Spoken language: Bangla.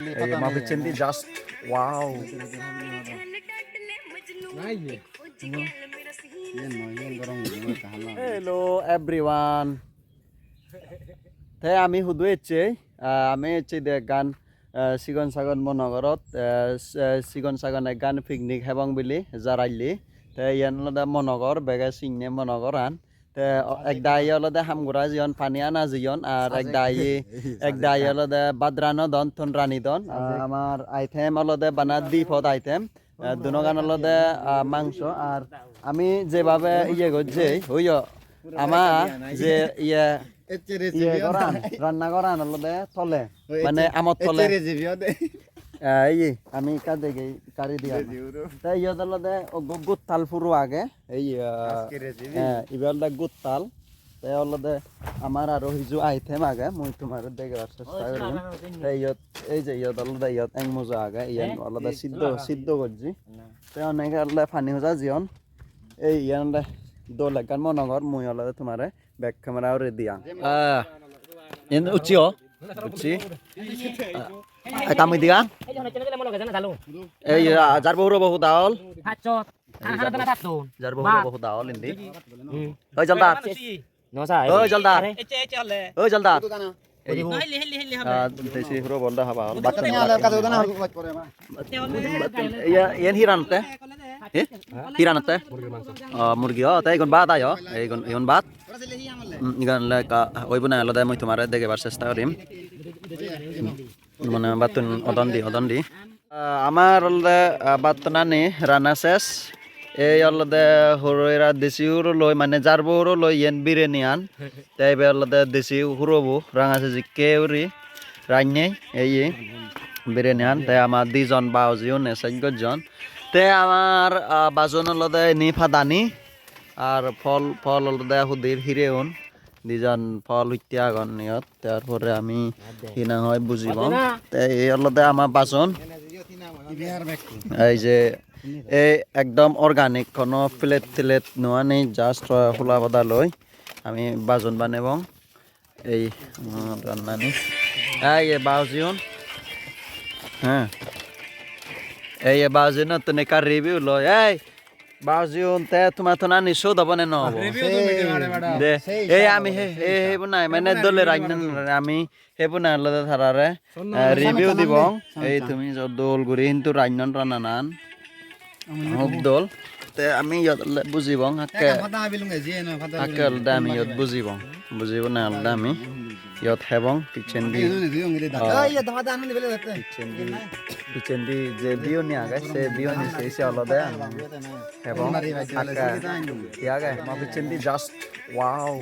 এই মাফিচেন্দি জাস্ট ওয়াও হ্যালো এভরিওয়ান তে আমি সুধু এচ্ছে আমি এচ্ছে দে গান আহ, সিগন সাগন মনগরত আহ, স- সিগন সাগন এক গান পিকনিক হেবং বুলি জারাইলি তে ইয়ান লদে মনগর বেগে সিংনে মনগর আন তে এক দাই লদে হামগুড়া জিয়ন পানি আনা জিয়ন আর এক দাই এক দাই লদে বাদ্রানো দন থন রানি দন আমার আইটেম অলদে বানা দি ফদ আইটেম। দুনো গান অলদে মাংস। আর আমি যেভাবে ইয়ে করছি হইয় আমার যে ইয়ে ইয়ে করান রান্না করান অলদে তলে। মানে আমার তলে। এই আমি কাজে গেই কারি দিয়া। তাই ইয়ে অলদে গুত্তাল ফুরু আগে। এই হ্যাঁ ইবেলদে গুত্তাল। তাই অলদে আমার আরও হিজু আইটেম আগে মুই তোমার দেখার চেষ্টা করিম তাই ইয়ত এই যে ইয়ত অলদে ইয়ত এং মজা আগে ইয়ান অলদে সিদ্ধ সিদ্ধ করছি। তাই অনেকে অলদে ফানি হজা জিয়ন। এই ইয়ান অলদে দোল একান মনগর মুই অলদে তোমারে ব্যাক ক্যামেরা রে দিয়া। আহ এন উচিও উচি কামি দিয়া এই মনে যার বহু বহু দাওল যার বহু বহু দাওল ইন্দি ওই জলদার ওই জলদার ওই জলদার ইয়া হিরানতে হিরানতে মুরগি, ও, তাই কোন বাত আয় এই কোন ইন বাত ইগান লাইক ওই বনা আলাদা মই তোমারে দেখাবার চেষ্টা করিম মানে বাতুন অদন দি অদন দি। আমার অলদে বাতনানি রানা শেষ। এই অলদে সৰুৰা দেশী সৰু লৈ মানে যাৰ সৰু লৈ ইয়েন বিৰিয়ানী আন। তাই বে অলদে দেশী সৰুবো ৰাঙাছে জিকে উৰি রান্নে এই বিরিয়ানি আন। তাই আমার দুজন বাউজিও নে চাৰিজন তে আমার বাজন অলদে নি ফাদানি আর ফল ফল অলদে সুধীর হিরেউন। দুজন ফল হত্যা আগন নিয়ত তারপরে আমি কিনা হয় বুঝিব। তে এই অলদে আমার বাজন। এই যে এই একদম অর্গানিক কোনো প্লেট টিলেট নোয়া নেই জাস্ট খোলা বদা লৈ আমি বাজন বানাব। এই উম, রান্নানি এই বাউজিউন। হ্যাঁ। এই এ বাউজিউন তুমি কার রিভিউ লয়। এই বাউজিউন তে তোমার তো নানি শোধ হব না নহব দে এই আমি হে হে হেবো নাই মানে দলে রান্না আমি হেবো না লদে থারারে রিভিউ দিব। এই তুমি দোল গুড়ি কিন্তু রান্নন রান্না নান খুব দোল তে আমি। ইয়ত বুজিব হাকে হাকে অলদে আমি ইয়ত বুজিব বুজিব না অলদে আমি ইয়ত হেবং কিচেন দি কিচেন দি কিচেন di যে বিয়নি আগে সে বিয়নি সে সে অলদে হেবং হাকে ইয়াগে মা কিচেন দি জাস্ট ওয়াও